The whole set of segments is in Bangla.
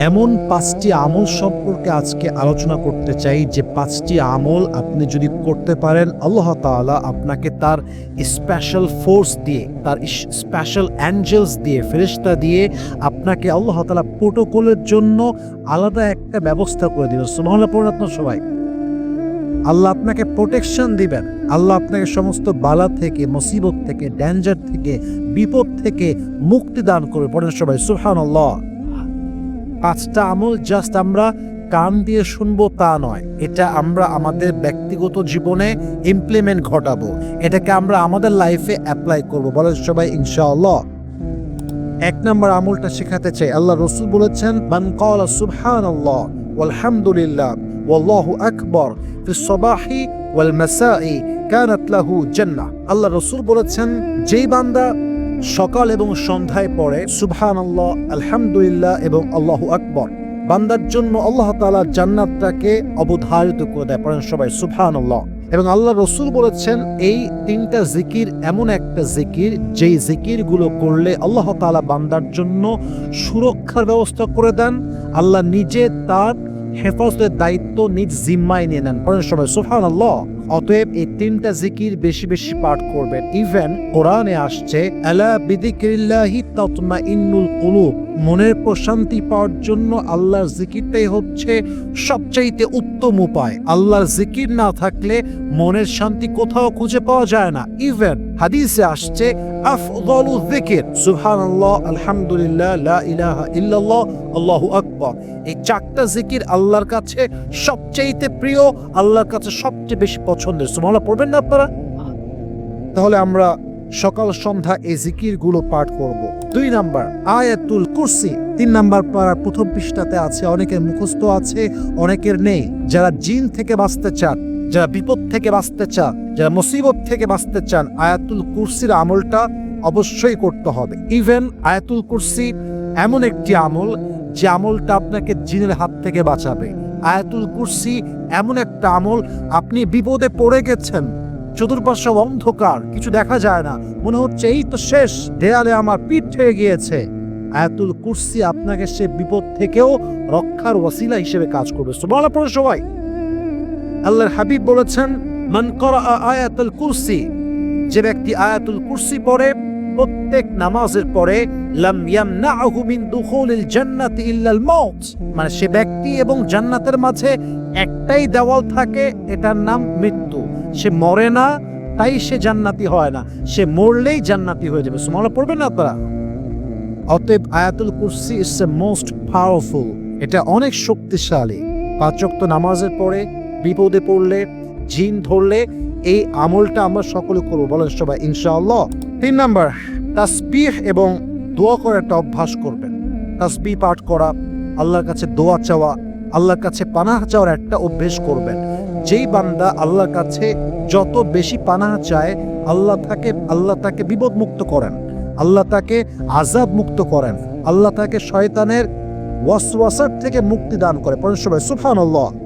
এমন পাঁচটি আমল সম্পর্কে আজকে আলোচনা করতে চাই যে পাঁচটি আমল আপনি যদি করতে পারেন, আল্লাহ তাআলা আপনাকে তার স্পেশাল ফোর্স দিয়ে, তার স্পেশাল অ্যাঞ্জেলস দিয়ে ফেরিস্তা দিয়ে আপনাকে আল্লাহ তাআলা প্রোটোকলের জন্য আলাদা একটা ব্যবস্থা করে দিল সুবহানাল্লাহ পড়ুন সবাই। আল্লাহ আপনাকে প্রোটেকশন দিবেন। আল্লাহ আপনাকে সমস্ত বালা থেকে, মুসিবত থেকে ড্যাঞ্জার থেকে, বিপদ থেকে মুক্তি দান করবে। পড়েন সবাই। সুবহানাল্লাহ। পাঁচটা আমল জাস্ট আমরা কান দিয়ে শুনব তা নয়। এটা আমরা আমাদের ব্যক্তিগত জীবনে ইমপ্লিমেন্ট ঘটাবো। এটাকে আমরা আমাদের লাইফে অ্যাপ্লাই করব। বলেন সবাই, ইনশাআল্লাহ। এক নম্বর আমলটা শেখাতে চাই। আল্লাহ রসুল বলেছেন, মান ক্বালা সুবহানাল্লাহ ওয়ালহামদুলিল্লাহ ওয়াল্লাহু আকবার ফি সবাহি ওয়াল মাসাই কানাত লাহু জান্নাহ। আল্লাহ রসুল বলেছেন, যেই বান্দা সকাল এবং সন্ধ্যায় পড়ে, সুবহানাল্লাহ, আলহামদুলিল্লাহ এবং আল্লাহু আকবর। বান্দার জন্য আল্লাহ তাআলা জান্নাতটাকে অবধারিত করে দেয় পড়েন সবাই, সুবহানাল্লাহ। এবং আল্লাহ রসুল বলেছেন, এই তিনটা জিকির এমন একটা জিকির, যেই জিকিরগুলো করলে আল্লাহ তাআলা বান্দার জন্য সুরক্ষার ব্যবস্থা করে দেন, আল্লাহ নিজে তার হেফাজতের দায়িত্ব নিজ জিম্মায় নিয়ে নেন। পড়েন সবাই, সুবহানাল্লাহ। অতএব এই তিনটা জিকির বেশি বেশি পাঠ করবেন। ইভেন কোরআনে আসছে, আলা বিদিকিল্লাহি তাতমাইন্নুল কুলুব। মনের প্রশান্তি পাওয়ার জন্য আল্লাহর জিকিরটাই হচ্ছে সবচাইতে উত্তম উপায়। আল্লাহর জিকির না থাকলে মনের শান্তি কোথাও খুঁজে পাওয়া যায় না। ইভেন হাদিসে আসছে আফদলু যিকির। সুবহানাল্লাহ, আলহামদুলিল্লাহ, লা ইলাহা ইল্লাল্লাহ, আল্লাহু আকবার। এই চারটা জিকির আল্লাহর কাছে সবচাইতে প্রিয়, আল্লাহর কাছে সবচেয়ে বেশি পছন্দের। সুবহানাল্লাহ, পড়বেন না আপনারা? তাহলে আমরা সকাল সন্ধ্যা এই জিকিরগুলো পাঠ করব। দুই নাম্বার, আয়াতুল কুরসি। তিন নাম্বার পাড়ার প্রথম পৃষ্ঠাতে আছে, অনেকের মুখস্থ আছে, অনেকের নেই। যারা জিন থেকে বাঁচতে চান যারা বিপদ থেকে বাঁচতে চান, যারা মুসিবত থেকে বাঁচতে চান, আয়াতুল কুরসির আমলটা অবশ্যই করতে হবে। ইভেন আয়াতুল কুরসি এমন একটি আমল যে আমলটা আপনাকে জিনের হাত থেকে বাঁচাবে। আয়াতুল কুরসি এমন একটা আমল, আপনি বিপদে পড়ে গেছেন চতুর্পাশে অন্ধকার, কিছু দেখা যায় না, মনে হচ্ছে এই তো শেষ, দেয়ালে আমার পিঠ হয়ে গিয়েছে। আয়াতুল কুরসি আপনাকে সে বিপদ থেকেও রক্ষার ওয়াসিলা হিসেবে কাজ করবে। সবাই আল্লাহর হাবিব বলেছেন, মান করা আয়াতুল কুরসি যে ব্যক্তি আয়াতুল কুরসি পড়ে, প্রত্যেক নামাজের পরে, লাম ইয়ামনাহু মিন দুখুলিল জান্নাতি ইল্লাল মাউত মানে সে ব্যক্তি এবং জান্নাতের মাঝে একটাই দেওয়াল থাকে, এটার নাম মৃত্যু। সে মরে না, তাই সে জান্নাতি হয় না। সে মরলেই জান্নাতি হয়ে যাবে। সুমালা পড়বেন না আপনারা? অতএব আয়াতুল কুরসি ইস এ মোস্ট পাওয়ারফুল এটা অনেক শক্তিশালী। পাঁচক্ত নামাজের পরে বিপদে পড়লে, জিন ধরলে, এই আমলটা আমরা সকলে করব। বলেন সবাই, ইনশাআল্লাহ। তিন নাম্বার, তাসবিহ এবং দোয়া করার একটা অভ্যাস করবেন। তাসবিহ পাঠ করা, আল্লাহর কাছে দোয়া চাওয়া, আল্লাহর কাছে পানাহ চাওয়ার একটা অভ্যেস করবেন। যেই বান্দা আল্লাহর কাছে যত বেশি পানাহ চায়, আল্লাহ তাকে আল্লাহ তাকে বিপদ মুক্ত করেন। আল্লাহ তাকে আজাব মুক্ত করেন। আল্লাহ তাকে শয়তানের ওয়াসওয়াসার থেকে মুক্তি দান করে। পরের সবাই, সুবহানাল্লাহ।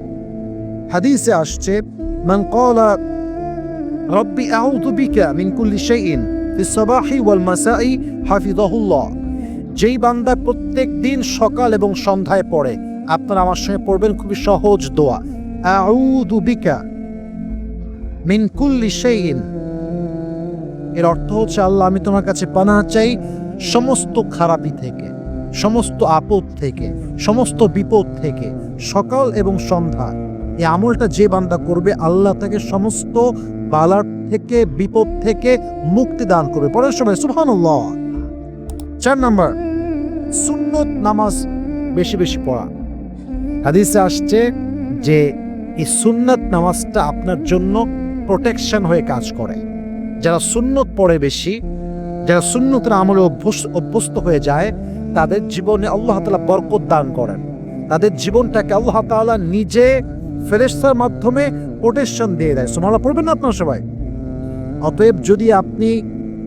হাদিসে আসছে, মান যেই বান্দা প্রত্যেক দিন সকাল এবং সন্ধ্যায় পড়ে, আপনারা আমার সঙ্গে পড়বেন খুবই সহজ দোয়া। আউযু বিকা মিন কুল্লি শাইইন। এর অর্থ হচ্ছে, আল্লাহ, আমি তোমার কাছে পানাহ চাই সমস্ত খারাপি থেকে, সমস্ত আপদ থেকে, সমস্ত বিপদ থেকে, সকাল এবং সন্ধ্যা। এই আমলটা যে বান্দা করবে, আল্লাহ তাকে সমস্ত বালার থেকে, বিপদ থেকে মুক্তি দান করবে। পরের সময়, সুবহানাল্লাহ। চার নাম্বার, সুন্নত নামাজ বেশি বেশি পড়া। হাদিসে আসছে যে, এই সুন্নত নামাজটা আপনার জন্য প্রোটেকশন হয়ে কাজ করে। যারা সুন্নত পড়ে বেশি, যারা সুন্নতের আমলে অভ্যস- অভ্যস্ত হয়ে যায়, তাদের জীবনে আল্লাহ তাআলা বরকত দান করেন। তাদের জীবনটাকে আল্লাহ তাআলা নিজে ফেরেশতার মাধ্যমে প্রোটেকশন দিয়ে দেয়। সুমালা পড়বেন না আপনার সবাই? অতএব যদি আপনি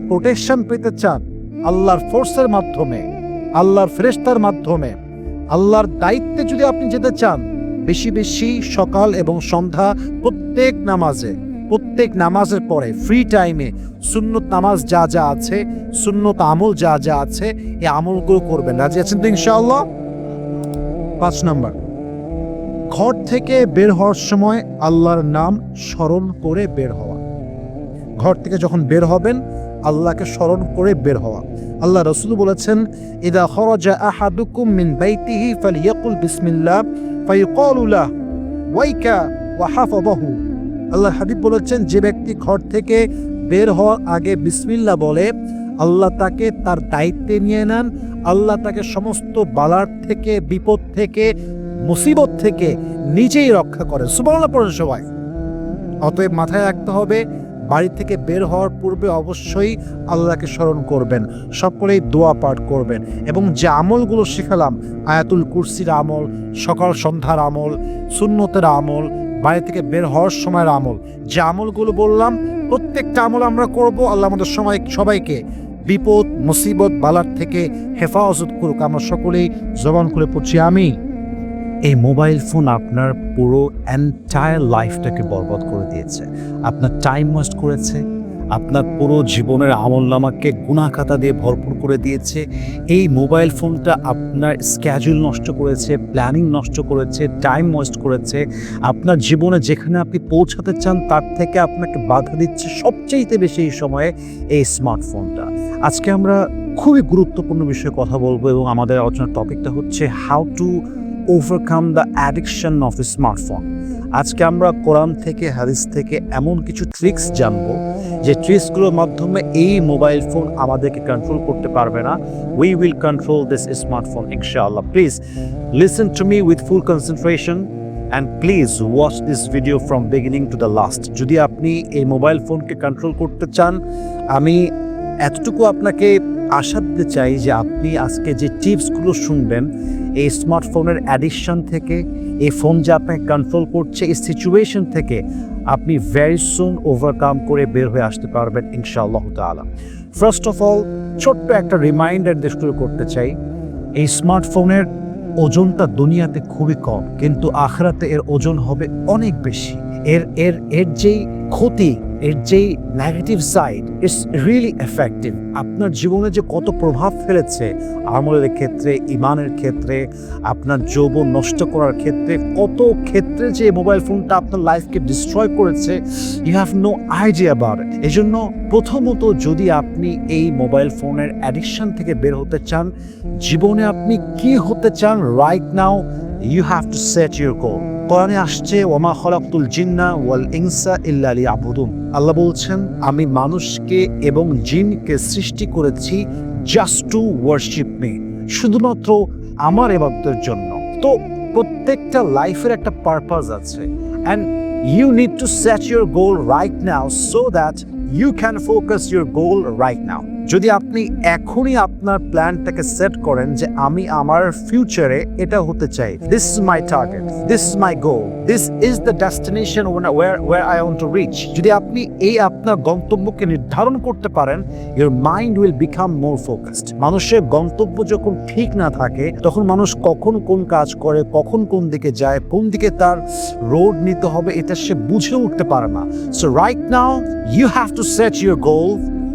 প্রোটেকশন পেতে চান আল্লাহর ফোর্সের মাধ্যমে, আল্লাহর ফেরেশতার মাধ্যমে, আল্লাহর দায়িত্বে যদি আপনি যেতে চান, বেশি বেশি সকাল এবং সন্ধ্যা প্রত্যেক নামাজে, প্রত্যেক নামাজের পরে ফ্রি টাইমে সুন্নত নামাজ যা যা আছে, সুন্নত আমল যা যা আছে, এই আমলগুলো করবেন। রাজি আছেন তো ইনশাআল্লাহ? পাঁচ নাম্বার। ঘর থেকে বের হওয়ার সময় আল্লাহর নাম স্মরণ করে বের হওয়া। ঘর থেকে যখন বের হবেন, আল্লাহকে স্মরণ করে বের হওয়া। আল্লাহ রসুল বলেছেন, ইদা খরজা আহাদুকুম মিন বাইতিহি ফালিয়াকুল বিসমিল্লাহ ফায়ুকালু লাহ, ওয়াইকা ওয়া হাফাযাহু। আল্লাহ হাবিব বলেছেন, যে ব্যক্তি ঘর থেকে বের হওয়ার আগে বিসমিল্লাহ বলে, আল্লাহ তাকে তার দায়িত্বে নিয়ে নেন, আল্লাহ তাকে সমস্ত বালার থেকে, বিপদ থেকে মুসিবত থেকে নিজেই রক্ষা করেন সুবহানাল্লাহ, পড়েন সবাই। অতএব মাথায় রাখতে হবে, বাড়ি থেকে বের হওয়ার পূর্বে অবশ্যই আল্লাহকে স্মরণ করবেন, সকলেই দোয়া পাঠ করবেন। এবং যে আমলগুলো শিখালাম, আয়াতুল কুরসির আমল, সকাল সন্ধ্যার আমল, সুন্নতের আমল, বাড়ি থেকে বের হওয়ার সময়ের আমল, যে আমলগুলো বললাম, প্রত্যেকটা আমল আমরা করব, আল্লাহ আমাদের সময় সবাইকে বিপদ, মুসিবত, বালার থেকে হেফাজত করুক। আমরা সকলেই জবান করে পড়ছি আমি এই মোবাইল ফোন আপনার পুরো এন্টায়ার লাইফটাকে বরবাদ করে দিয়েছে। আপনার টাইম ওয়েস্ট করেছে, আপনার পুরো জীবনের আমলনামাকে গুণাখাতা দিয়ে ভরপুর করে দিয়েছে। এই মোবাইল ফোনটা আপনার স্ক্যাজুল নষ্ট করেছে প্ল্যানিং নষ্ট করেছে টাইম ওয়েস্ট করেছে। আপনার জীবনে যেখানে আপনি পৌঁছাতে চান, তার থেকে আপনাকে বাধা দিচ্ছে সবচেয়ে বেশি এই সময়ে এই স্মার্টফোনটা আজকে আমরা খুবই গুরুত্বপূর্ণ বিষয়ে কথা বলব এবং আমাদের আলোচনার টপিকটা হচ্ছে how to overcome the addiction of the smartphone আজকে আমরা কোরআন থেকে, হাদিস থেকে এমন কিছু ট্রিক্স জানব যে ট্রিক্সগুলোর মাধ্যমে এই মোবাইল ফোন আমাদেরকে কন্ট্রোল করতে পারবে না। We will control this smartphone ইনশাআল্লাহ। Please listen to me with full concentration and please watch this video from beginning to the last যদি আপনি এই মোবাইল ফোনকে কন্ট্রোল করতে চান, আমি এতটুকু আপনাকে আশা দিতে চাই যে আপনি আজকে যে টিপসগুলো শুনবেন এই স্মার্টফোনের অ্যাডিকশন থেকে, এই ফোন যে আপনাকে কন্ট্রোল করছে, এই সিচুয়েশন থেকে আপনি ভেরি সুন ওভারকাম করে বের হয়ে আসতে পারবেন ইনশাআল্লাহ তালা ফার্স্ট অফ অল ছোট্ট একটা রিমাইন্ডার দিয়ে শুরু করতে চাই। এই স্মার্টফোনের ওজনটা দুনিয়াতে খুবই কম, কিন্তু আখরাতে এর ওজন হবে অনেক বেশি। এর এর এর যেই ক্ষতি, এর যেই negative side it's really effective আপনার জীবনে যে কত প্রভাব ফেলেছে, আমলের ক্ষেত্রে, ইমানের ক্ষেত্রে, আপনার যৌবন নষ্ট করার ক্ষেত্রে, কত ক্ষেত্রে যে মোবাইল ফোনটা আপনার লাইফকে ডিস্ট্রয় করেছে you have no idea it এই জন্য প্রথমত যদি আপনি এই মোবাইল ফোনের অ্যাডিকশন থেকে বের হতে চান, জীবনে আপনি কি হতে চান right now you have to set your goal কোরআনে আসছে, ওমা খলাকুল জিন্না ওয়াল ইনসা ইল্লা লিয়াবুদুন। আল্লাহ বলছেন, আমি মানুষকে এবং জিনকে সৃষ্টি করেছি জাস্ট টু ওয়ার্শিপ মি শুধুমাত্র আমার এবাদতের জন্য। তো প্রত্যেকটা লাইফের একটা পারপাস আছে। And you need to set your goal right now so that you can focus your goal right now যদি আপনি এখনই আপনার প্ল্যানটাকে সেট করেন যে আমি আমার ফিউচারে এটা হতে চাই this is my target this is my goal this is the destination where where I want to reach যদি আপনি এই আপনার গন্তব্যকে নির্ধারণ করতে পারেন your mind will become more focused মানুষের গন্তব্য যখন ঠিক না থাকে, তখন মানুষ কখন কোন কাজ করে, কখন কোন দিকে যায়, কোন দিকে তার রোড নিতে হবে, এটা সে বুঝে উঠতে পারে না। So right now you have to set your goal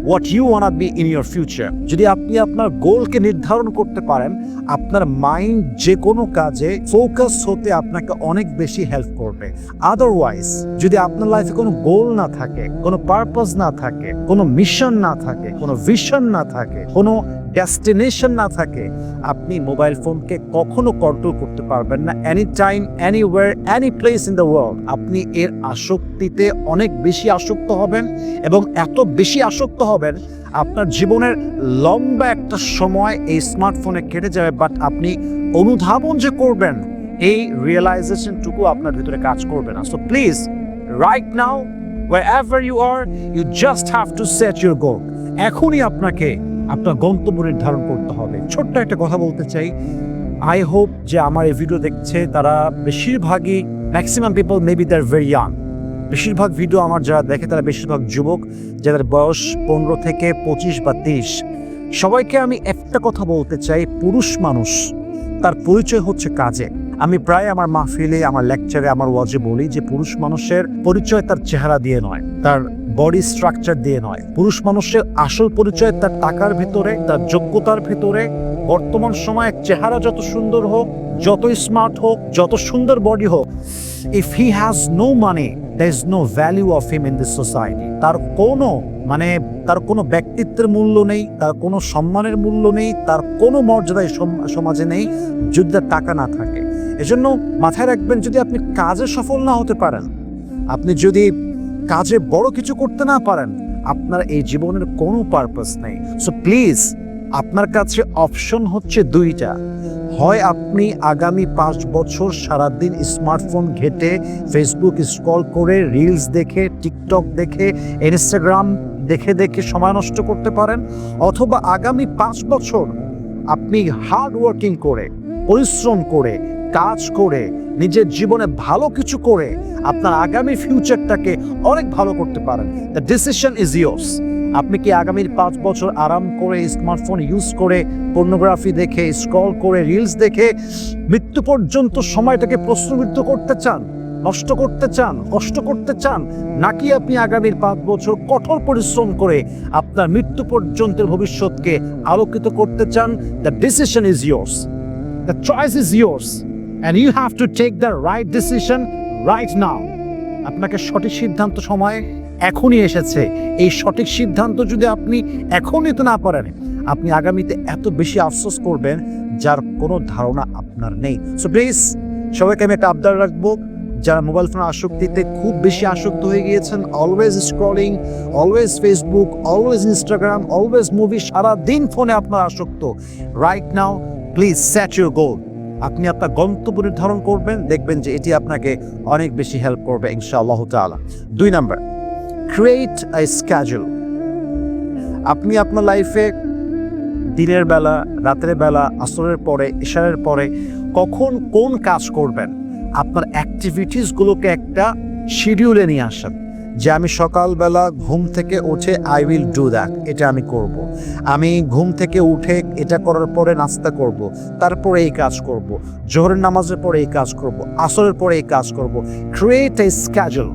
what you want be in your future যদি আপনি আপনার গোলকে নির্ধারণ করতে পারেন, আপনার মাইন্ড যে কোনো কাজে ফোকাস হতে আপনাকে অনেক বেশি হেল্প করবে। আদারওয়াইজ যদি আপনার লাইফে কোনো গোল না থাকে, কোনো পারপাস না থাকে, কোনো মিশন না থাকে, কোনো ভিশন না থাকে, কোনো ডেস্টিনেশন না থাকে, আপনি মোবাইল ফোনকে কখনো কন্ট্রোল করতে পারবেন না any time anywhere any place in the world আপনি এর আসক্তিতে অনেক বেশি আসক্ত হবেন এবং এত বেশি আসক্ত হবেন, আপনার জীবনের লম্বা একটা সময় এই স্মার্টফোনে কেটে যাবে বাট আপনি অনুধাবন যে করবেন, এই রিয়েলাইজেশনটুকু আপনার ভিতরে কাজ করবে না। So please right now wherever you are, you just have to set your goal. এখনই আপনাকে আপনার গন্তব্য নির্ধারণ করতে হবে। ছোট্ট একটা কথা বলতে চাই। আই হোপ যে আমার এই ভিডিও দেখছে, তারা বেশিরভাগই maximum people maybe there very young বেশিরভাগ ভিডিও আমার যারা দেখে, তারা বেশিরভাগ যুবক, যাদের বয়স পনেরো থেকে পঁচিশ বা তেইশ সবাইকে আমি একটা কথা বলতে চাই, পুরুষ মানুষ, তার পরিচয় হচ্ছে কাজে। আমি প্রায় আমার মাহফিলে, আমার লেকচারে আমার ওয়াজে বলি যে পুরুষ মানুষের পরিচয় তার চেহারা দিয়ে নয়, তার বডি স্ট্রাকচার দিয়ে নয়। পুরুষ মানুষের আসল পরিচয় তার টাকার ভিতরে, তার যোগ্যতার ভিতরে। বর্তমান সময়ে চেহারা যত সুন্দর হোক যত স্মার্ট হোক, যত সুন্দর বডি হোক if he has no money there is no value of him in this society তার কোনো মানে তার কোনো ব্যক্তিত্বের মূল্য নেই, তার কোনো সম্মানের মূল্য নেই, তার কোনো মর্যাদায় সম- সমাজে নেই যদি তার টাকা না থাকে। এজন্য মাথায় রাখবেন, যদি আপনি কাজে সফল না হতে পারেন, আপনি যদি কাজে বড় কিছু করতে না পারেন, আপনার এই জীবনের কোনো পারপাস নেই। সো প্লিজ আপনার কাছে অপশন হচ্ছে দুইটা। হয় আপনি আগামী পাঁচ বছর সারাদিন স্মার্টফোন ঘেটে ফেসবুক স্ক্রল করে রিলস দেখে টিকটক দেখে ইনস্টাগ্রাম দেখে দেখে সময় নষ্ট করতে পারেন, অথবা আগামী পাঁচ বছর আপনি হার্ড ওয়ার্কিং করে, পরিশ্রম করে কাজ করে, নিজের জীবনে ভালো কিছু করে আপনার আগামী ফিউচারটাকে অনেক ভালো করতে পারেন। দ্য ডিসিশন ইজ ইয়োর্স আপনি কি আগামীর পাঁচ বছর আরাম করে স্মার্টফোন ইউজ করে পর্নোগ্রাফি দেখে স্ক্রল করে রিলস দেখে, মৃত্যু পর্যন্ত সময়টাকে প্রশ্নবিদ্ধ করতে চান, নষ্ট করতে চান, কষ্ট করতে চান, নাকি আপনি আগামীর পাঁচ বছর কঠোর পরিশ্রম করে আপনার মৃত্যু পর্যন্তের ভবিষ্যৎকে আলোকিত করতে চান? The decision is yours the choice is yours and you have to take the right decision right now আপনাকে সঠিক সিদ্ধান্ত সময় এখনই এসেছে। এই সঠিক সিদ্ধান্ত যদি আপনি এখন নিতে না পারেন, আপনি আগামীতে এত বেশি আফসোস করবেন যার কোনো ধারণা আপনার নেই। সো প্লিজ সবাইকে আমি একটা আবদার রাখব। যারা মোবাইল ফোন আসক্তিতে খুব বেশি আসক্ত হয়ে গিয়েছেন always scrolling always Facebook always Instagram always movie সারা দিন ফোনে আপনার আসক্ত। Right now please set your goal আপনি আপনার গন্তব্য নির্ধারণ করবেন, দেখবেন যে এটি আপনাকে অনেক বেশি হেল্প করবে, ইনশাআল্লাহ তাআলা। দুই নাম্বার ক্রিয়েট আই স্ক্যাজুল আপনি আপনার লাইফে দিনের বেলা, রাতের বেলা, আসরের পরে ইশারের পরে কখন কোন কাজ করবেন, আপনার অ্যাক্টিভিটিসগুলোকে একটা শিডিউলে নিয়ে আসেন। যে আমি সকালবেলা ঘুম থেকে উঠে আই উইল ডু দ্যাট এটা আমি করব। আমি ঘুম থেকে উঠে এটা করার পরে নাস্তা করব। তারপরে এই কাজ করব। জোহরের নামাজের পরে এই কাজ করব। আসরের পরে এই কাজ করব। ক্রিয়েট এ স্ক্যাজুল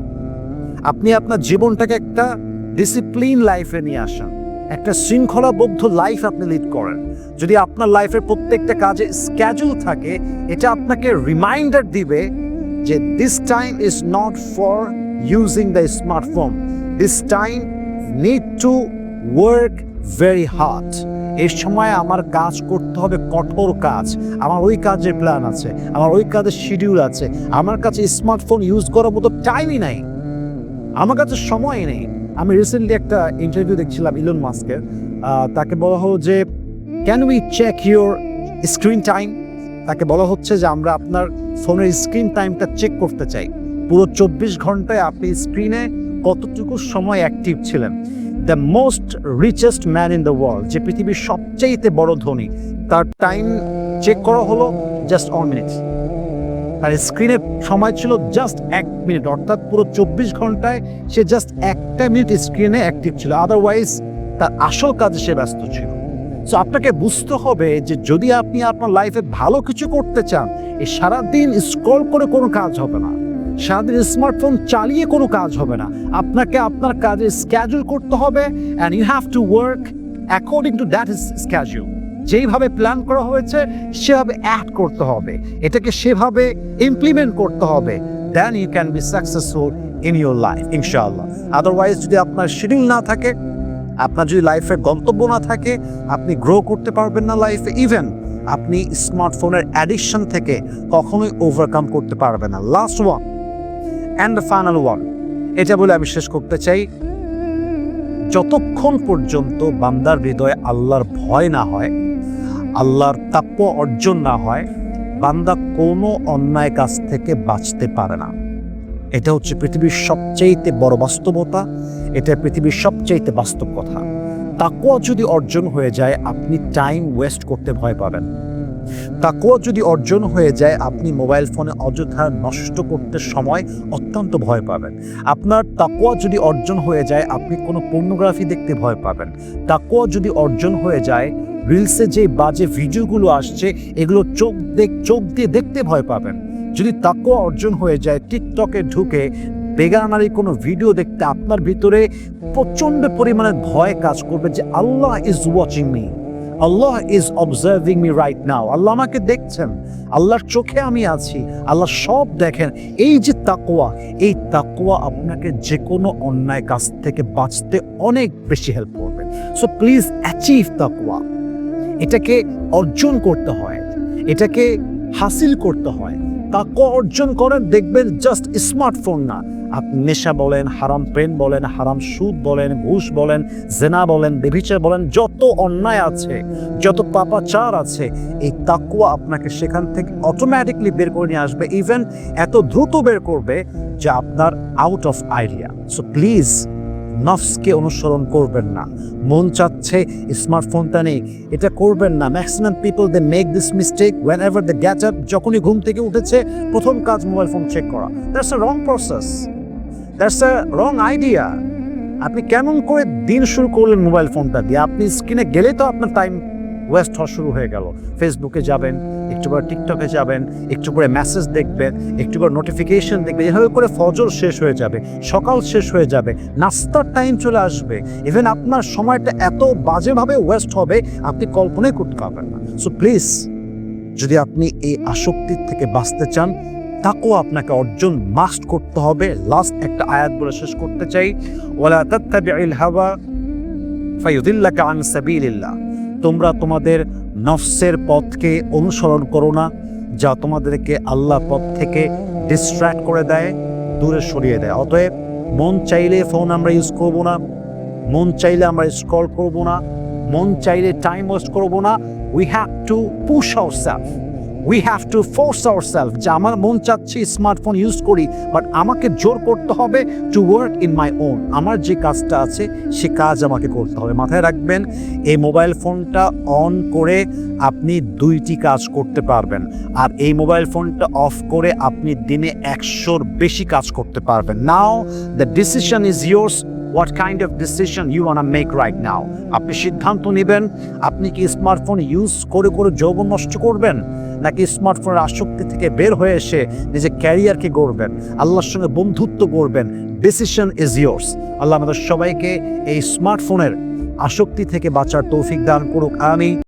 আপনি আপনার জীবনটাকে একটা ডিসিপ্লিন লাইফে নিয়ে আসেন একটা শৃঙ্খলাবদ্ধ লাইফ আপনি লিড করেন যদি আপনার লাইফের প্রত্যেকটা কাজে স্ক্যাজুল থাকে, এটা আপনাকে রিমাইন্ডার দিবে যে this time is not for using the smartphone this time need to work very hard এই সময় আমার কাজ করতে হবে কঠোর কাজ। আমার ওই কাজের প্ল্যান আছে, আমার ওই কাজের শিডিউল আছে। আমার কাছে স্মার্টফোন ইউজ করার মতো টাইমই নাই। আমার কাছে সময় নেই। আমি রিসেন্টলি একটা ইন্টারভিউ দেখছিলাম ইলন মাস্কের তাকে বলা হলো যে can we check your screen time তাকে বলা হচ্ছে যে, আমরা আপনার ফোনের স্ক্রিন টাইমটা চেক করতে চাই। পুরো চব্বিশ ঘন্টায় আপনি স্ক্রিনে কতটুকু সময় অ্যাক্টিভ ছিলেন? The most richest man in the world যে পৃথিবীর সবচেয়েতে বড় ধনী, তার টাইম চেক করা হলো জাস্ট অন মিনিট তার স্ক্রিনে সময় ছিল জাস্ট এক মিনিট অর্থাৎ পুরো চব্বিশ ঘন্টায় সে জাস্ট একটা মিনিট স্ক্রিনে অ্যাক্টিভ ছিল। আদারওয়াইজ তার আসল কাজে সে ব্যস্ত ছিল। সো আপনাকে বুঝতে হবে যে যদি আপনি আপনার লাইফে ভালো কিছু করতে চান এই সারাদিন স্ক্রল করে কোনো কাজ হবে না। সারাদিন স্মার্টফোন চালিয়ে কোনো কাজ হবে না। আপনাকে আপনার কাজে স্ক্যাজুল করতে হবে and you have to work according to that is schedule যেইভাবে প্ল্যান করা হয়েছে, সেভাবে অ্যাড করতে হবে। এটাকে সেভাবে ইমপ্লিমেন্ট করতে হবে। Then you can be successful in your life ইনশাআল্লাহ। আদারওয়াইজ যদি আপনার শিডিউল না থাকে, আপনার যদি লাইফের গন্তব্য না থাকে, আপনি গ্রো করতে পারবেন না লাইফে ইভেন আপনি স্মার্টফোনের অ্যাডিকশন থেকে কখনোই ওভারকাম করতে পারবেন না। Last one and the final one এটা বলে আমি শেষ করতে চাই। যতক্ষণ পর্যন্ত বান্দার হৃদয়ে আল্লাহর ভয় না হয়, আল্লাহর তাপ্য অর্জন না হয়, বান্দা কোনো অন্যায় কাজ থেকে বাঁচতে পারে না। এটা হচ্ছে পৃথিবীর সবচেয়েতে বড় বাস্তবতা, এটা পৃথিবীর সবচেয়েতে বাস্তব কথা। তাকুয়া যদি অর্জন হয়ে যায়, আপনি টাইম ওয়েস্ট করতে ভয় পাবেন। তাকুয়া যদি অর্জন হয়ে যায়, আপনি মোবাইল ফোনে অযথা নষ্ট করতে সময় অত্যন্ত ভয় পাবেন। আপনার তাকুয়া যদি অর্জন হয়ে যায়, আপনি কোনো পর্নোগ্রাফি দেখতে ভয় পাবেন। তাকুয়া যদি অর্জন হয়ে যায়, রিলসে যে বাজে ভিডিওগুলো আসছে, এগুলো চোখ দেখ, চোখ দিয়ে দেখতে ভয় পাবেন। যদি তাকুয়া অর্জন হয়ে যায়, টিকটকে ঢুকে বেগানারি কোনো ভিডিও দেখতে আপনার ভিতরে প্রচণ্ড পরিমাণে ভয় কাজ করবে যে, Allah is watching me Allah is observing me right now Allah আমাকে দেখছেন। আল্লাহর চোখে আমি আছি। আল্লাহ সব দেখেন। এই যে তাকোয়া এই তাকোয়া আপনাকে যে কোনো অন্যায় কাজ থেকে বাঁচতে অনেক বেশি হেল্প করবে। সো প্লিজ অ্যাচিভ তাকোয়া এটাকে অর্জন করতে হয়। এটাকে হাসিল করতে হয়। তাকওয়া অর্জন করেন, দেখবেন জাস্ট স্মার্টফোন না। আপনি নেশা বলেন, হারাম পেন বলেন, হারাম সুদ বলেন, ঘুষ বলেন, জেনা বলেন বেবিচার বলেন, যত অন্যায় আছে, যত পাপাচার আছে, এই তাকুয়া আপনাকে সেখান থেকে অটোমেটিকলি বের করে নিয়ে আসবে ইভেন এত দ্রুত বের করবে যে আপনার out of idea so please নফসকে অনুসরণ করবেন না। মন চাচ্ছে স্মার্টফোনটা নেই, এটা করবেন না। Maximum people they make this mistake whenever they get up যখনই ঘুম থেকে উঠেছে, প্রথম কাজ মোবাইল ফোন চেক করা। That's a wrong process that's a wrong idea আপনি কেমন করে দিন শুরু করলেন মোবাইল ফোনটা দিয়ে? আপনি স্ক্রিনে গেলে তো আপনার টাইম ওয়েস্ট হওয়া শুরু হয়ে গেল। ফেসবুকে যাবেন, একটু করে টিকটকে যাবেন, একটু করে মেসেজ দেখবেন, একটু করে নোটিফিকেশন দেখবেন, এভাবে করে ফজর শেষ হয়ে যাবে, সকাল শেষ হয়ে যাবে, নাস্তার টাইম চলে আসবে। ইভেন আপনার সময়টা এত বাজেভাবে ওয়েস্ট হবে, আপনি কল্পনাই করতে পারবেন না। সো প্লিজ যদি আপনি এই আসক্তির থেকে বাঁচতে চান তাকেও আপনাকে অর্জন মাস্ট করতে হবে। লাস্ট একটা আয়াত বলে শেষ করতে চাই। ওয়ালা তাত্তাবিউল হাওয়া ফায়ুদিল্লাকা আন সাবিলিল্লাহ। তোমরা তোমাদের নফসের পথকে অনুসরণ করো না, যা তোমাদেরকে আল্লাহ পথ থেকে ডিস্ট্র্যাক্ট করে দেয়, দূরে সরিয়ে দেয়। অতএব মন চাইলে ফোন আমরা ইউজ করব না, মন চাইলে আমরা স্ক্রল করব না, মন চাইলে টাইম ওয়েস্ট করব না। We have to push our self we have to force our self যে আমার মন চাচ্ছে স্মার্টফোন ইউজ করি বাট আমাকে জোর করতে হবে to work in my own আমার যে কাজটা আছে, সে কাজ আমাকে করতে হবে। মাথায় রাখবেন, এই মোবাইল ফোনটা অন করে আপনি দুইটি কাজ করতে পারবেন। আর এই মোবাইল ফোনটা অফ করে আপনি দিনে একশোর বেশি কাজ করতে পারবেন। Now the decision is yours what kind of decision you want make right now আপনি সিদ্ধান্ত নেবেন? আপনি কি স্মার্টফোন ইউজ করে করে যৌবন নষ্ট করবেন? নাকি স্মার্টফোনের আসক্তি থেকে বের হয়ে এসে নিজের ক্যারিয়ারকে গড়বেন? আল্লাহর সঙ্গে বন্ধুত্ব করবেন ডিসিশন ইজ ইয়োর্স আল্লাহ আমাদের সবাইকে এই স্মার্টফোনের আসক্তি থেকে বাঁচার তৌফিক দান করুক। আমি